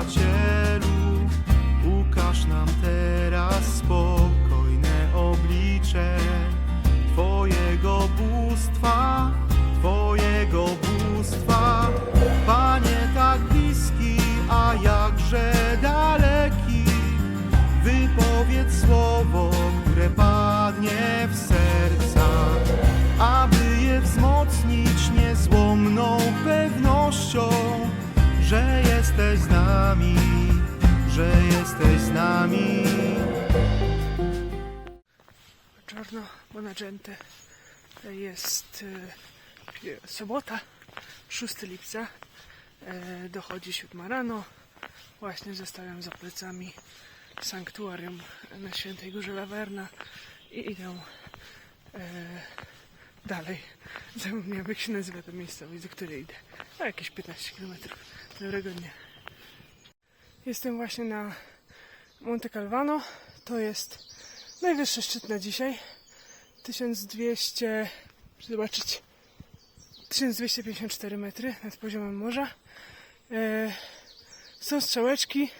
Przyjacielu, ukaż nam teraz spokojne oblicze Twojego bóstwa, Twojego bóstwa. Panie tak bliski, a jakże daleki. Wypowiedz słowo, które padnie Buongiorno, buona gente. Jest e, sobota, 6 lipca. E, dochodzi 7 rano. Właśnie zostawiam za plecami sanktuarium na Świętej Górze Lawerna i idę e, dalej. Zapomniałam jak się nazywa ta miejscowość, do której idę. A jakieś 15 km. Dobrego dnia. Jestem właśnie na Monte Calvano. To jest Najwyższy szczyt na dzisiaj. 1200, zobaczyć, 1254 metry nad poziomem morza. E, są strzałeczki.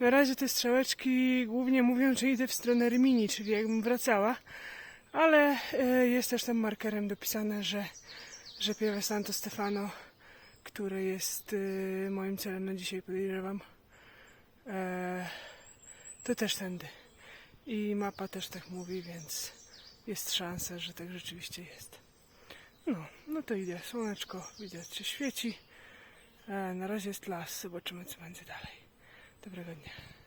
Na razie te strzałeczki głównie mówią, że idę w stronę Rimini, czyli jakbym wracała. Ale e, jest też tam markerem dopisane, że, że Pieve Santo Stefano, które jest e, moim celem na dzisiaj, podejrzewam, to też tędy. I mapa też tak mówi, więc jest szansa, że tak rzeczywiście jest. No, no to idę. Słoneczko widać, że świeci. E, na razie jest las. Zobaczymy, co będzie dalej. Dobrego dnia.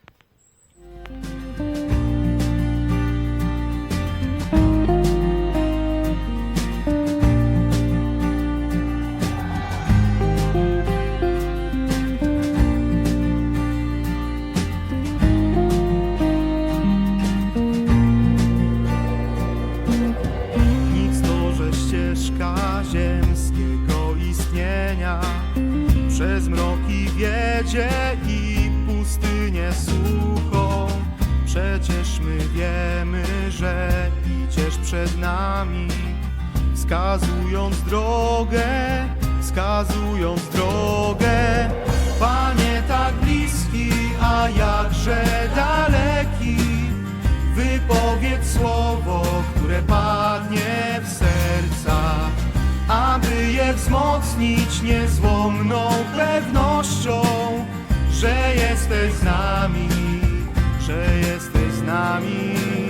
Przez mroki wiedzie i pustynię suchą. Przecież my wiemy, że idziesz przed nami Wskazując drogę, wskazując drogę. Panie tak bliski, a jakże wzmocnić niezłomną pewnością, że jesteś z nami, że jesteś z nami.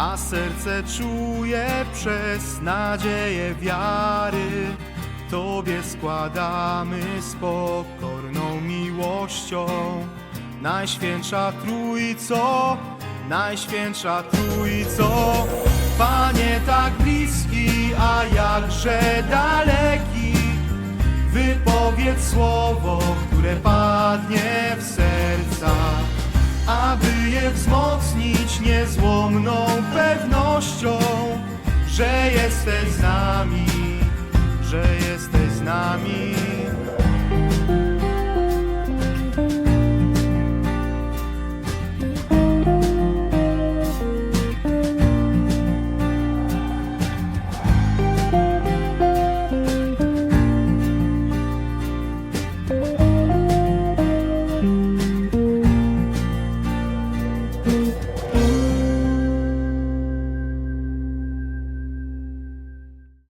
A serce czuje przez nadzieję wiary, Tobie składamy z pokorną miłością. Najświętsza Trójco, Najświętsza Trójco, Panie tak bliski, a jakże daleki. Wypowiedz słowo, aby je wzmocnić niezłomną pewnością, że jesteś z nami, że jesteś z nami.